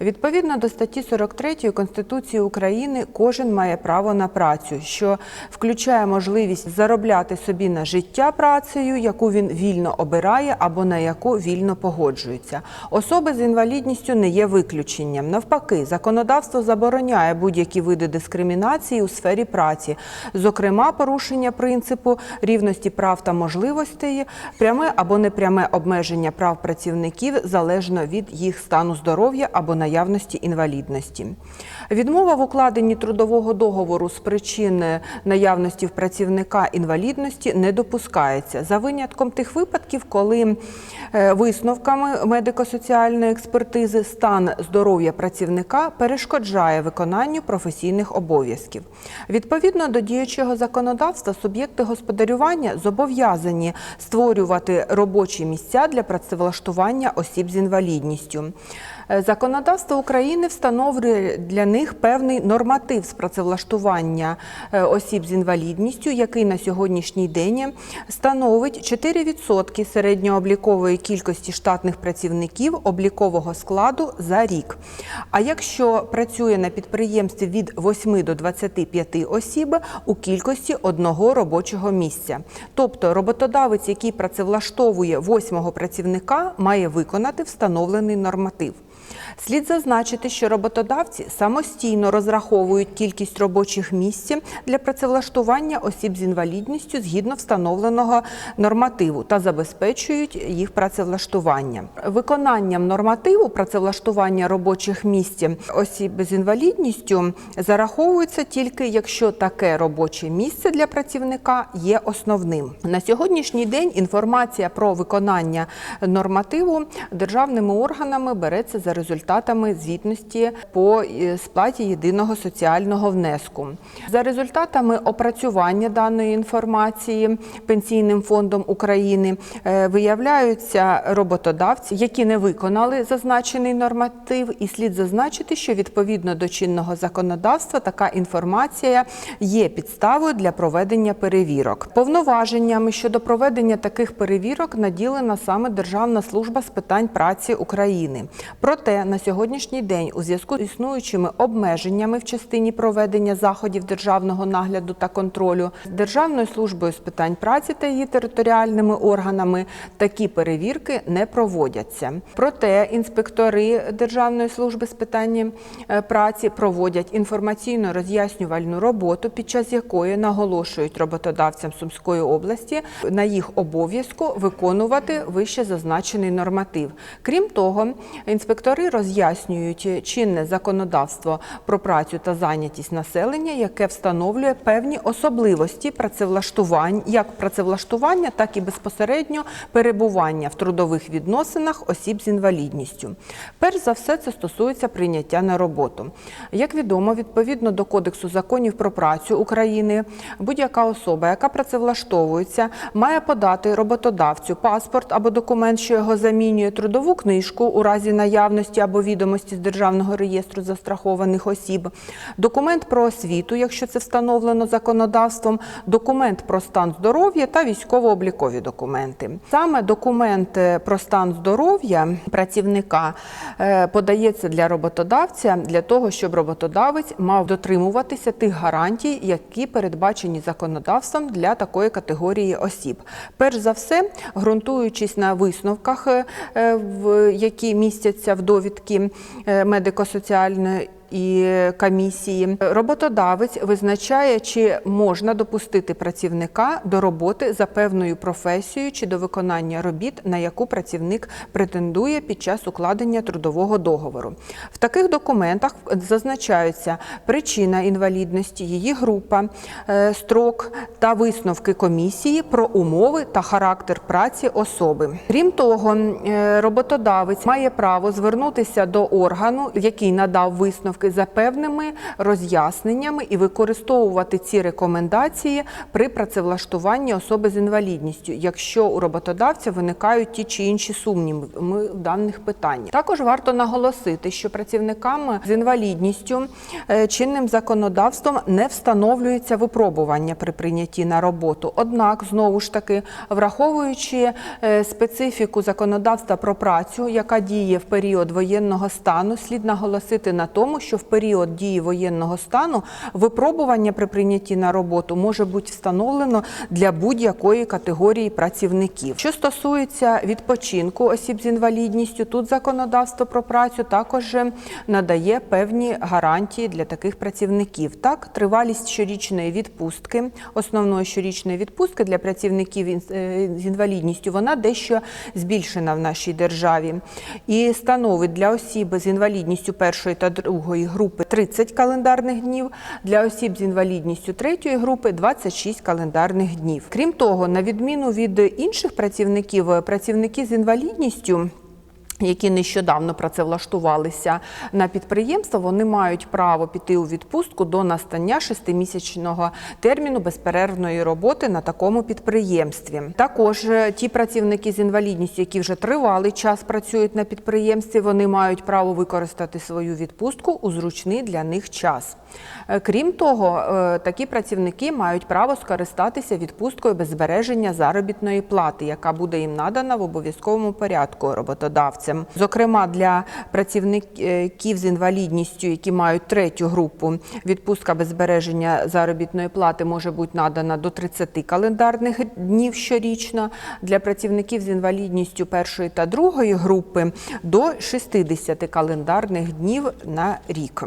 Відповідно до статті 43 Конституції України, кожен має право на працю, що включає можливість заробляти собі на життя працею, яку він вільно обирає або на яку вільно погоджується. Особи з інвалідністю не є виключенням. Навпаки, законодавство забороняє будь-які види дискримінації у сфері праці, зокрема, порушення принципу рівності прав та можливостей, пряме або непряме обмеження прав працівників залежно від їх стану здоров'я або наявності інвалідності. Відмова в укладенні трудового договору з причин наявності в працівника інвалідності не допускається за винятком тих випадків, коли е, висновками медико-соціальної експертизи стан здоров'я працівника перешкоджає виконанню професійних обов'язків. Відповідно до діючого законодавства, суб'єкти господарювання зобов'язані створювати робочі місця для працевлаштування осіб з інвалідністю. Е, Законодавство України встановлює для них певний норматив з працевлаштування е, осіб з інвалідністю, який на сьогоднішній день становить 4% середньооблікової кількості штатних працівників облікового складу за рік. А якщо працює на підприємстві від 8 до 25 осіб у кількості одного робочого місця. Тобто роботодавець, який працевлаштовує восьмого працівника, має виконати встановлений норматив. Слід зазначити, що роботодавці самостійно розраховують кількість робочих місць для працевлаштування осіб з інвалідністю згідно встановленого нормативу та забезпечують їх працевлаштування. Виконанням нормативу працевлаштування робочих місць осіб з інвалідністю зараховується тільки якщо таке робоче місце для працівника є основним. На сьогоднішній день інформація про виконання нормативу державними органами береться за результатами звітності по е, сплаті єдиного соціального внеску. За результатами опрацювання даної інформації Пенсійним фондом України е, виявляються роботодавці, які не виконали зазначений норматив, і слід зазначити, що відповідно до чинного законодавства така інформація є підставою для проведення перевірок. Повноваженнями щодо проведення таких перевірок наділена саме Державна служба з питань праці України. Проте на сьогоднішній день, у зв'язку з існуючими обмеженнями в частині проведення заходів державного нагляду та контролю Державною службою з питань праці та її територіальними органами такі перевірки не проводяться. Проте інспектори Державної служби з питань е, праці проводять інформаційно роз'яснювальну роботу, під час якої наголошують роботодавцям Сумської області на їх обов'язку виконувати вище зазначений норматив. Крім того, інспектори роз'яснюють чинне законодавство про працю та зайнятість населення, яке встановлює певні особливості працевлаштувань, як працевлаштування, так і безпосередньо перебування в трудових відносинах осіб з інвалідністю. Перш за все, це стосується прийняття на роботу. Як відомо, відповідно до Кодексу законів про працю України, будь-яка особа, яка працевлаштовується, має подати роботодавцю паспорт або документ, що його замінює трудову книжку у разі наявності або відомості з Державного реєстру застрахованих осіб, документ про освіту, якщо це встановлено законодавством, документ про стан здоров'я та військово-облікові документи. Саме документ е, про стан здоров'я працівника е, подається для роботодавця для того, щоб роботодавець мав дотримуватися тих гарантій, які передбачені законодавством для такої категорії осіб. Перш за все, ґрунтуючись на висновках, е, які містяться в довідки е, медико-соціальної і комісії роботодавець визначає, чи можна допустити працівника до роботи за певною професією чи до виконання робіт, на яку працівник претендує під час укладення трудового договору. В таких документах зазначаються причина інвалідності, її група, е, строк та висновки комісії про умови та характер праці особи. Крім того, е, роботодавець має право звернутися до органу, який надав висновки висновки за певними роз'ясненнями і використовувати ці рекомендації при працевлаштуванні особи з інвалідністю, якщо у роботодавця виникають ті чи інші сумніви в даних питаннях. Також варто наголосити, що працівникам з інвалідністю е, чинним законодавством не встановлюється випробування при прийнятті на роботу. Однак, знову ж таки, враховуючи е, специфіку законодавства про працю, яка діє в період воєнного стану, слід наголосити на тому, що в період дії воєнного стану випробування при прийнятті на роботу може бути встановлено для будь-якої категорії працівників. Що стосується відпочинку осіб з інвалідністю, тут законодавство про працю також надає певні гарантії для таких працівників. Так, тривалість щорічної відпустки, основної щорічної відпустки для працівників е, з інвалідністю, вона дещо збільшена в нашій державі і становить для осіб з інвалідністю першої та другої групи 30 календарних днів, для осіб з інвалідністю третьої групи 26 календарних днів. Крім того, на відміну від інших працівників, працівники з інвалідністю. Які нещодавно працевлаштувалися на підприємство, вони мають право піти у відпустку до настання шестимісячного терміну безперервної роботи на такому підприємстві. Також е, ті працівники з інвалідністю, які вже тривалий час працюють на підприємстві, вони мають право використати свою відпустку у зручний для них час. Е, Крім того, е, такі працівники мають право скористатися відпусткою без збереження заробітної плати, яка буде їм надана в обов'язковому порядку роботодавцем. Зокрема, для працівників з інвалідністю, які мають третю групу, відпустка без збереження заробітної плати може бути надана до 30 календарних днів щорічно. Для працівників з інвалідністю першої та другої групи до 60 календарних днів на рік.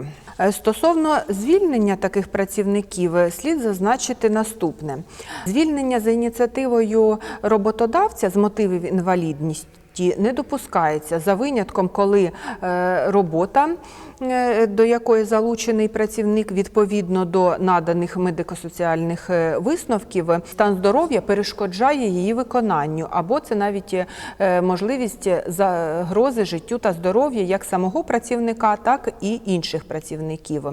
Стосовно звільнення таких працівників, слід зазначити наступне: звільнення за ініціативою роботодавця з мотивів інвалідності не допускається за винятком, коли е, робота, до якої залучений працівник відповідно до наданих медико-соціальних е, висновків, стан здоров'я перешкоджає її виконанню, або це навіть е, можливість загрози життю та здоров'ю як самого працівника, так і інших працівників.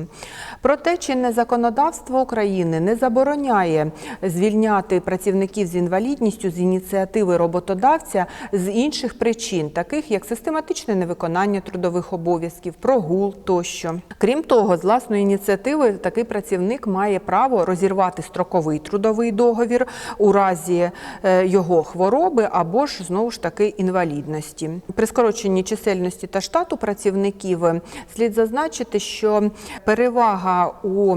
Проте чинне законодавство України не забороняє звільняти працівників з інвалідністю з ініціативи роботодавця з інших причин, таких як систематичне невиконання трудових обов'язків, прогул тощо. Крім того, з власної ініціативи такий працівник має право розірвати строковий трудовий договір у разі е, його хвороби або ж знову ж таки інвалідності. При скороченні чисельності та штату працівників е, слід зазначити, що перевага у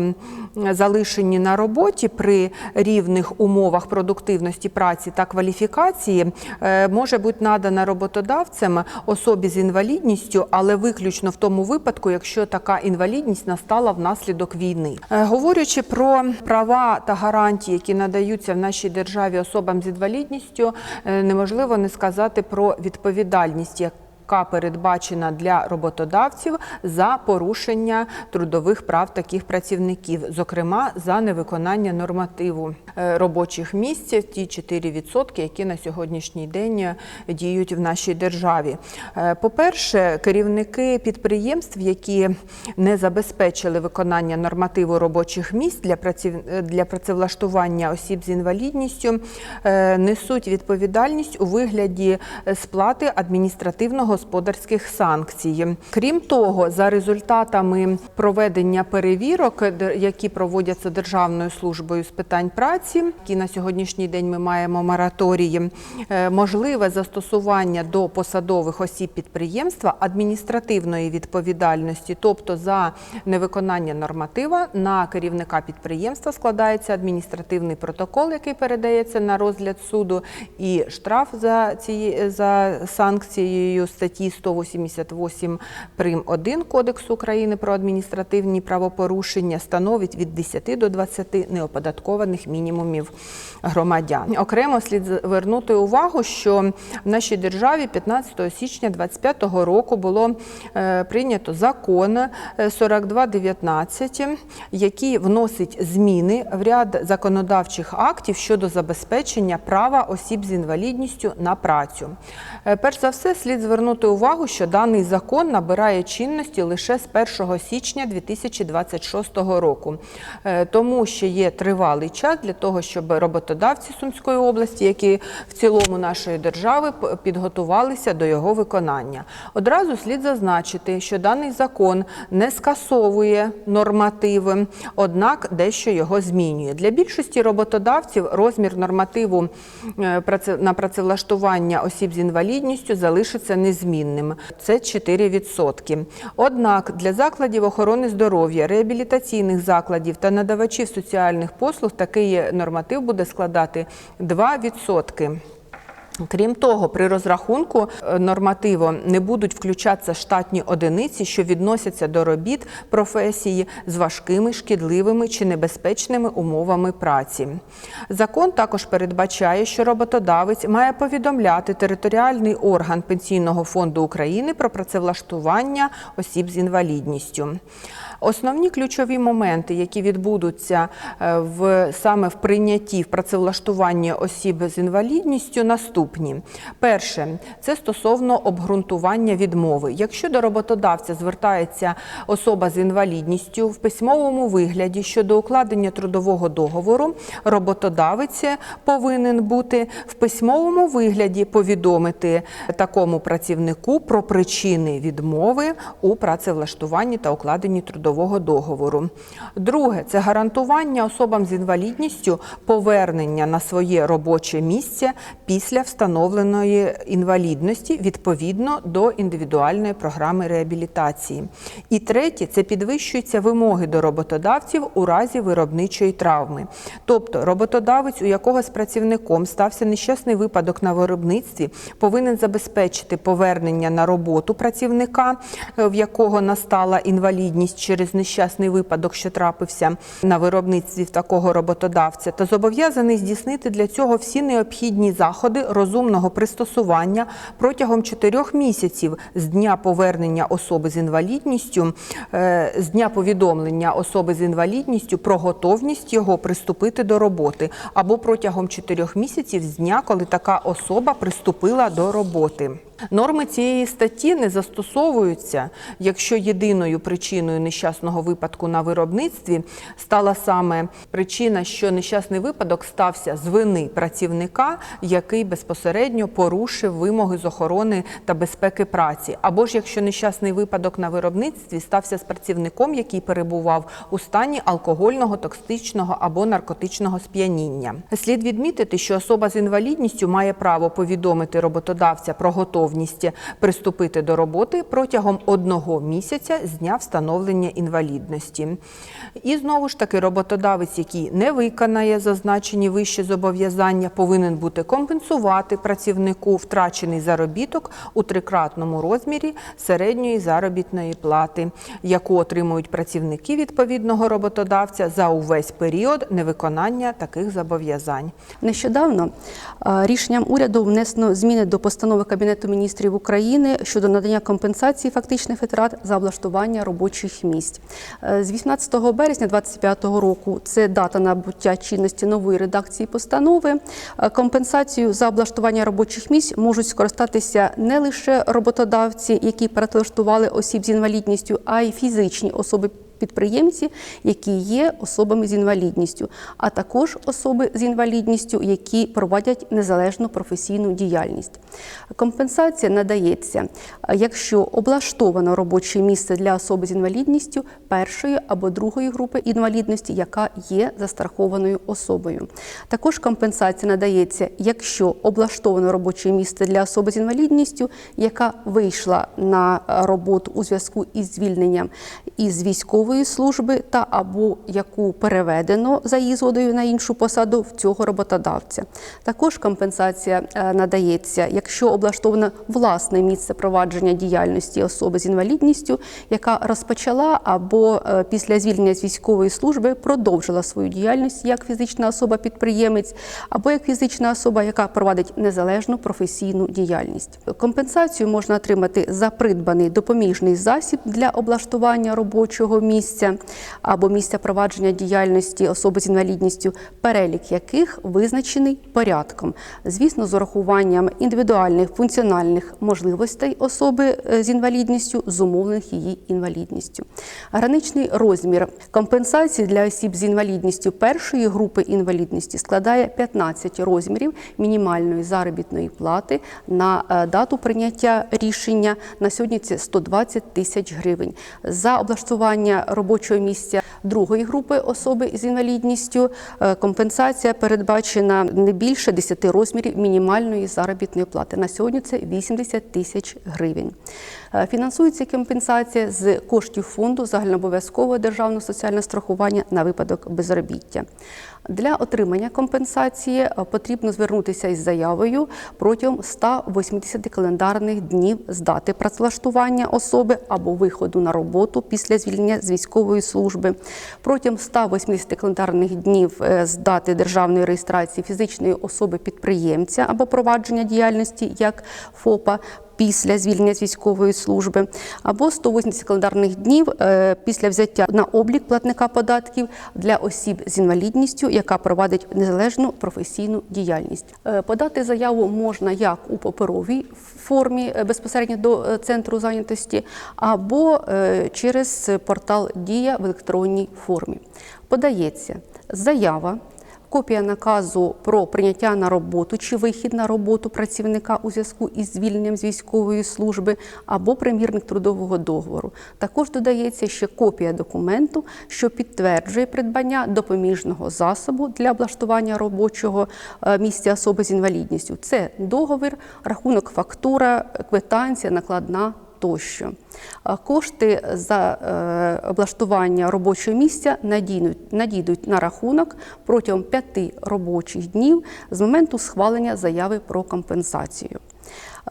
залишенні на роботі при рівних умовах продуктивності праці та кваліфікації е, може бути надана роботодавцем особі з інвалідністю, але виключно в тому випадку, якщо така інвалідність настала внаслідок війни. Е, Говорячи про права та гарантії, які надаються в нашій державі особам з інвалідністю, е, неможливо не сказати про відповідальність. Як яка передбачена для роботодавців за порушення трудових прав таких працівників, зокрема за невиконання нормативу е, робочих місць, ті 4%, які на сьогоднішній день е, діють в нашій державі. Е, По-перше, керівники підприємств, які не забезпечили виконання нормативу робочих місць для праців... для працевлаштування осіб з інвалідністю, несуть відповідальність у вигляді сплати адміністративного господарських санкцій. Крім того, за результатами проведення перевірок, які проводяться Державною службою з питань праці, які на сьогоднішній день ми маємо мораторії, е, можливе застосування до посадових осіб підприємства адміністративної відповідальності, тобто за невиконання норматива на керівника підприємства складається адміністративний протокол, який передається на розгляд суду, і штраф за цією за санкцією статті 188 прим. 1 Кодексу України про адміністративні правопорушення становить від 10 до 20 неоподаткованих мінімумів громадян. Окремо слід звернути увагу, що в нашій державі 15 січня 2025 року було е, прийнято закон е, 4219, який вносить зміни в ряд законодавчих актів щодо забезпечення права осіб з інвалідністю на працю. Е, Перш за все, слід звернути звернути увагу, що даний закон набирає чинності лише з 1 січня 2026 року, Е, тому що є тривалий час для того, щоб роботодавці Сумської області, які в цілому нашої держави підготувалися до його виконання. Одразу слід зазначити, що даний закон не скасовує нормативи, однак дещо його змінює. Для більшості роботодавців розмір нормативу е, на працевлаштування осіб з інвалідністю залишиться незмінним. Це 4%. Однак для закладів охорони здоров'я, реабілітаційних закладів та надавачів соціальних послуг такий норматив буде складати 2%. Крім того, при розрахунку е, нормативу не будуть включатися штатні одиниці, що відносяться до робіт професії з важкими, шкідливими чи небезпечними умовами праці. Закон також передбачає, що роботодавець має повідомляти територіальний орган Пенсійного фонду України про працевлаштування осіб з інвалідністю. Основні ключові моменти, які відбудуться е, в саме в прийнятті в працевлаштуванні осіб з інвалідністю, наступні. Перше це стосовно обґрунтування відмови. Якщо до роботодавця звертається особа з інвалідністю в письмовому вигляді щодо укладення трудового договору, роботодавець повинен бути в письмовому вигляді повідомити такому працівнику про причини відмови у працевлаштуванні та укладенні трудового договору. Друге це гарантування особам з інвалідністю повернення на своє робоче місце після встановленої інвалідності відповідно до індивідуальної програми реабілітації. І третє це підвищуються вимоги до роботодавців у разі виробничої травми. Тобто роботодавець, у якого з працівником стався нещасний випадок на виробництві, повинен забезпечити повернення на роботу працівника, е, в якого настала інвалідність через нещасний випадок, що трапився на виробництві такого роботодавця, та зобов'язаний здійснити для цього всі необхідні заходи розумного пристосування протягом чотирьох місяців з дня повернення особи з інвалідністю, е, з дня повідомлення особи з інвалідністю про готовність його приступити до роботи, або протягом чотирьох місяців з дня, коли така особа приступила до роботи. Норми цієї статті не застосовуються, якщо єдиною причиною нещасного випадку на виробництві стала саме причина, що нещасний випадок стався з вини працівника, який безпосередньо порушив вимоги з охорони та безпеки праці, або ж якщо нещасний випадок на виробництві стався з працівником, який перебував у стані алкогольного, токсичного або наркотичного сп'яніння. Слід відмітити, що особа з інвалідністю має право повідомити роботодавця про готовність приступити до роботи протягом одного місяця з дня встановлення інвалідності. І знову ж таки, роботодавець, який не виконає зазначені вище зобов'язання, повинен бути компенсувати працівнику втрачений заробіток у трикратному розмірі середньої заробітної плати, яку отримують працівники відповідного роботодавця за увесь період невиконання таких зобов'язань. Нещодавно рішенням уряду внесено зміни до постанови Кабінету міністрів України щодо надання компенсації фактичних витрат за облаштування робочих місць. Е, З 18 березня 2025 року це дата набуття чинності нової редакції постанови. Е, Компенсацією за облаштування робочих місць можуть скористатися не лише роботодавці, які працевлаштували осіб з інвалідністю, а й фізичні особи підприємці, які є особами з інвалідністю, а також особи з інвалідністю, які проводять незалежну професійну діяльність. Компенсація надається, е, якщо облаштовано робоче місце для особи з інвалідністю першої або другої групи інвалідності, яка є застрахованою особою. Також компенсація надається, якщо облаштовано робоче місце для особи з інвалідністю, яка вийшла на е, роботу у зв'язку із звільненням із військової служби та або яку переведено за її згодою на іншу посаду в цього роботодавця. Також компенсація е, надається, якщо облаштовано власне місце провадження діяльності особи з інвалідністю, яка розпочала або е, після звільнення з військової служби продовжила свою діяльність як фізична особа-підприємець, або як фізична особа, яка провадить незалежну професійну діяльність. Компенсацію можна отримати за придбаний допоміжний засіб для облаштування робочого місця. Місця або місця провадження діяльності особи з інвалідністю, перелік яких визначений порядком, звісно, з урахуванням індивідуальних функціональних можливостей особи е, з інвалідністю, зумовлених її інвалідністю. Граничний розмір компенсації для осіб з інвалідністю першої групи інвалідності складає 15 розмірів мінімальної заробітної плати на е, дату прийняття рішення. На сьогодні це 120 тисяч гривень. За облаштування робочого місця другої групи особи з інвалідністю е, компенсація передбачена не більше 10 розмірів мінімальної заробітної плати. На сьогодні це 80 тисяч гривень. Е, Фінансується компенсація з коштів фонду загальнообов'язкового державного соціального страхування на випадок безробіття. Для отримання компенсації е, потрібно звернутися із заявою протягом 180 календарних днів з дати працевлаштування особи або виходу на роботу після звільнення з військової служби, протягом 180 календарних днів е, з дати державної реєстрації фізичної особи підприємця або провадження діяльності як ФОПа після звільнення з військової служби, або 180 календарних днів е, після взяття на облік платника податків для осіб з інвалідністю, яка провадить незалежну професійну діяльність. Е, Подати заяву можна як у паперовій формі е, безпосередньо до центру зайнятості, або через портал Дія в електронній формі. Подається заява. Копія наказу про прийняття на роботу чи вихід на роботу працівника у зв'язку із звільненням з військової служби або примірник трудового договору. Також додається ще копія документу, що підтверджує придбання допоміжного засобу для облаштування робочого е, місця особи з інвалідністю. Це договір, рахунок фактура, квитанція, накладна тощо. Кошти за е, облаштування робочого місця надійдуть на рахунок протягом п'яти робочих днів з моменту схвалення заяви про компенсацію.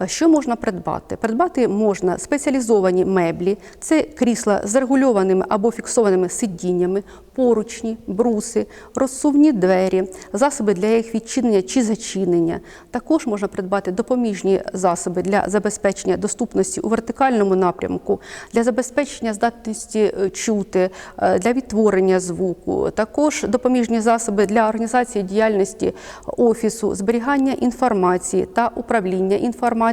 Що можна придбати? Придбати можна спеціалізовані меблі, це крісла з регульованими або фіксованими сидіннями, поручні, бруси, розсувні двері, засоби для їх відчинення чи зачинення. Також можна придбати допоміжні засоби для забезпечення доступності у вертикальному напрямку, для забезпечення здатності е, чути, е, для відтворення звуку. Також допоміжні засоби для організації діяльності офісу, зберігання інформації та управління інформацією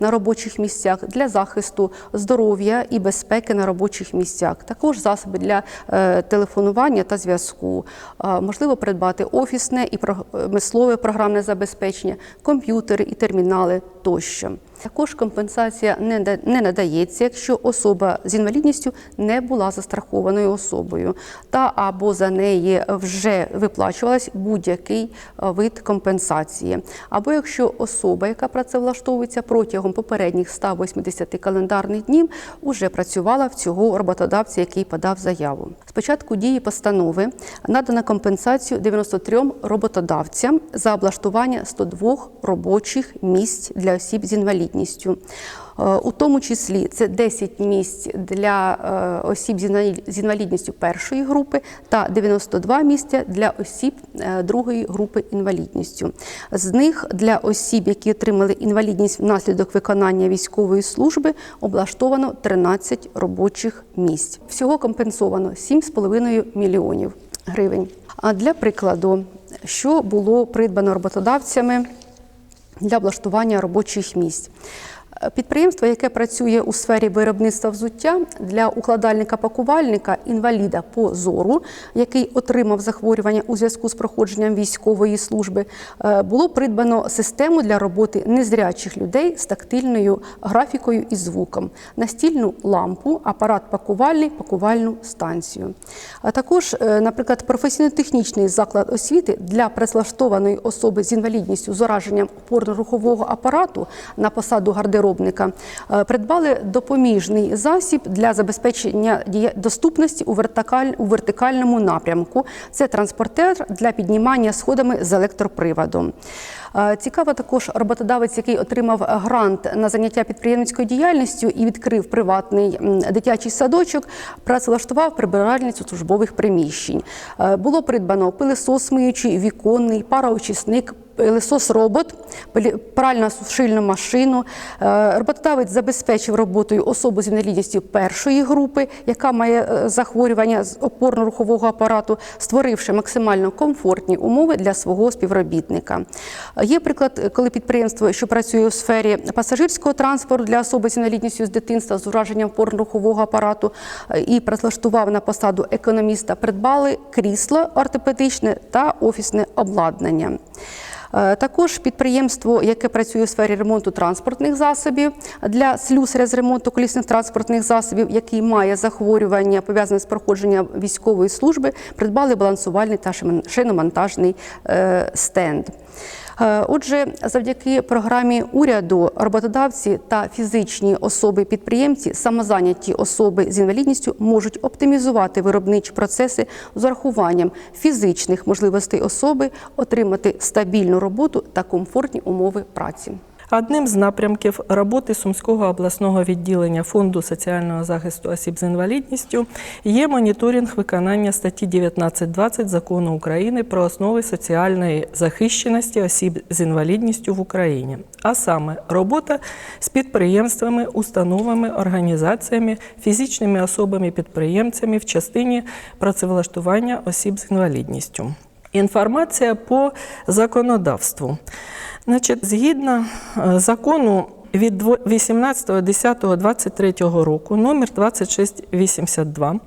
на робочих місцях для захисту здоров'я і безпеки на робочих місцях. Також засоби для е, телефонування та зв'язку. Е, Можливо придбати офісне і промислове програмне забезпечення, комп'ютери і термінали тощо. Також компенсація не надається, якщо особа з інвалідністю не була застрахованою особою, та або за неї вже виплачувалась будь-який е, вид компенсації, або якщо особа, яка працевлаштовується протягом попередніх 180 календарних днів, уже працювала в цього роботодавця, який подав заяву. Спочатку дії постанови надана компенсацію 93 роботодавцям за облаштування 102 робочих місць для осіб з інвалідністю. Е, У тому числі це 10 місць для е, осіб з інвалідністю першої групи та 92 місця для осіб е, другої групи інвалідністю. З них для осіб, які отримали інвалідність внаслідок виконання військової служби, облаштовано 13 робочих місць. Всього компенсовано 7,5 мільйонів гривень. А для прикладу, що було придбано роботодавцями для облаштування робочих місць. Підприємство, яке працює у сфері виробництва взуття для укладальника-пакувальника, інваліда по зору, який отримав захворювання у зв'язку з проходженням військової служби, е, було придбано систему для роботи незрячих людей з тактильною графікою і звуком, настільну лампу, апарат пакувальний, пакувальну станцію. А також, е, наприклад, професійно-технічний заклад освіти для працевлаштованої особи з інвалідністю з ураженням опорно-рухового апарату на посаду гардеробника е, придбали допоміжний засіб для забезпечення доступності у, вертикаль, у вертикальному напрямку. Це транспортер для піднімання сходами з електроприводом. Е, Цікаво також роботодавець, який отримав грант на заняття підприємницькою діяльністю і відкрив приватний дитячий садочок, працевлаштував прибиральницю службових приміщень. Е, Було придбано пилисос миючий, віконний, пароочисник, пилисос робот, пилі- пральна сушильну машину. Е, Роботодавець забезпечив роботою особу з інвалідністю першої групи, яка має е, захворювання з опорно-рухового апарату, створивши максимально комфортні умови для свого співробітника. Є приклад, коли підприємство, що працює у сфері пасажирського транспорту для особи з інвалідністю з дитинства з ураженням опорно-рухового апарату е, і працевлаштував на посаду економіста, придбали крісло ортопедичне та офісне обладнання. Е, Також підприємство, яке працює у сфері ремонту транспортних засобів для слюсаря з ремонту колісних транспортних засобів, який має захворювання пов'язане з проходженням військової служби, придбали балансувальний та шин- шиномонтажний е, стенд. Е, Отже, завдяки програмі уряду роботодавці та фізичні особи-підприємці, самозайняті особи з інвалідністю можуть оптимізувати виробничі процеси з урахуванням фізичних можливостей особи, отримати стабільну роботу та комфортні умови праці. Одним з напрямків роботи Сумського обласного відділення Фонду соціального захисту осіб з інвалідністю є моніторинг виконання статті 19.20 Закону України про основи соціальної захищеності осіб з інвалідністю в Україні, а саме робота з підприємствами, установами, організаціями, фізичними особами-підприємцями в частині працевлаштування осіб з інвалідністю. Інформація по законодавству. Значить, згідно е, закону від 18.10.23 року, номер 2682,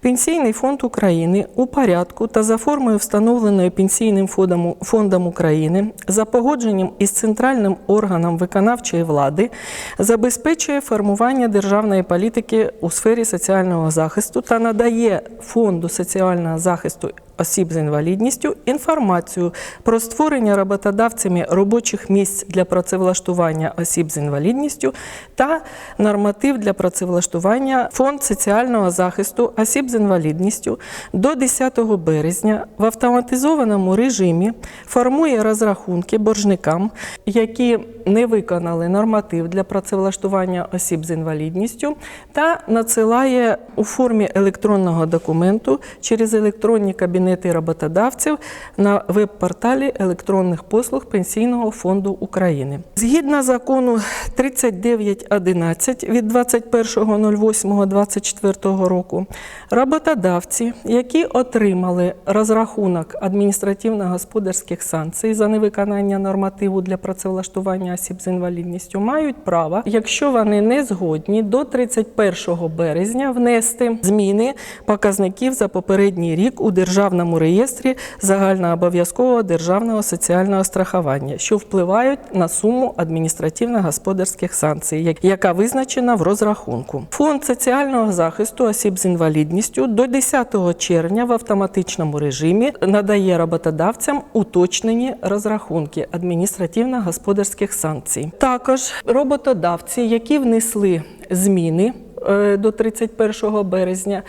Пенсійний фонд України у порядку та за формою, встановленою Пенсійним фондом, фондом України, за погодженням із центральним органом виконавчої влади, забезпечує формування державної політики у сфері соціального захисту та надає фонду соціального захисту осіб з інвалідністю інформацію про створення роботодавцями робочих місць для працевлаштування осіб з інвалідністю та норматив для працевлаштування фонд соціального захисту осіб з інвалідністю до 10 березня в автоматизованому режимі формує розрахунки боржникам, які не виконали норматив для працевлаштування осіб з інвалідністю, та надсилає у формі електронного документу через електронні кабінети роботодавців на веб-порталі електронних послуг Пенсійного фонду України. Згідно закону 3911 від 21.08.24 року, роботодавці, які отримали розрахунок адміністративно-господарських санкцій за невиконання нормативу для працевлаштування осіб з інвалідністю, мають право, якщо вони не згодні, до 31 березня внести зміни показників за попередній рік у державному реєстрі загальнообов'язкового державного соціального страхування, що впливають на суму адміністративно-господарських санкцій, яка визначена в розрахунку. Фонд соціального захисту осіб з інвалідністю до 10 червня в автоматичному режимі надає роботодавцям уточнені розрахунки адміністративно-господарських санкцій. Також роботодавці, які внесли зміни е, до 31 березня,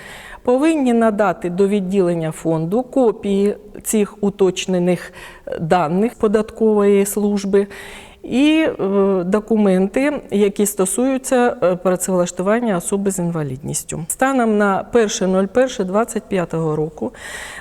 повинні надати до відділення фонду копії цих уточнених даних податкової служби. І е, документи, які стосуються е, працевлаштування особи з інвалідністю. Станом на 1.01.25 року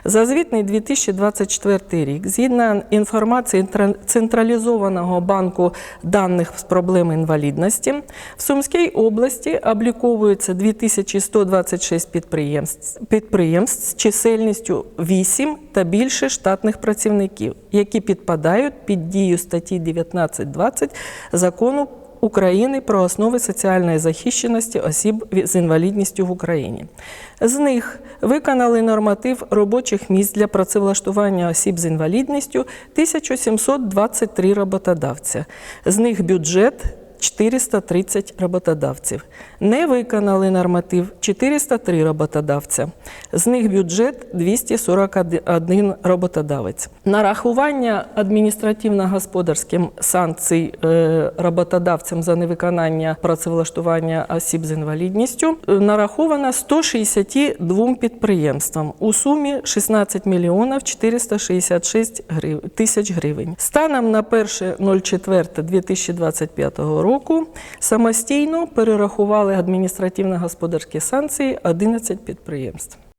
за звітний 2024 рік, згідно інформації централізованого банку даних з проблем інвалідності, в Сумській області обліковується 2126 підприємств, підприємств з чисельністю 8 та більше штатних працівників, які підпадають під дію статті 19.20 закону України про основи соціальної захищеності осіб з інвалідністю в Україні. З них виконали норматив робочих місць для працевлаштування осіб з інвалідністю 1723 роботодавця. З них бюджет 430 роботодавців. Не виконали норматив 403 роботодавця. З них бюджет 241 роботодавець. Нарахування адміністративно-господарським санкцій е, роботодавцям за невиконання працевлаштування осіб з інвалідністю е, нараховано 162 підприємствам у сумі 16 мільйонів 466 тисяч гривень. Станом на 1.04.2025 року самостійно перерахували адміністративно-господарські санкції 11 підприємств.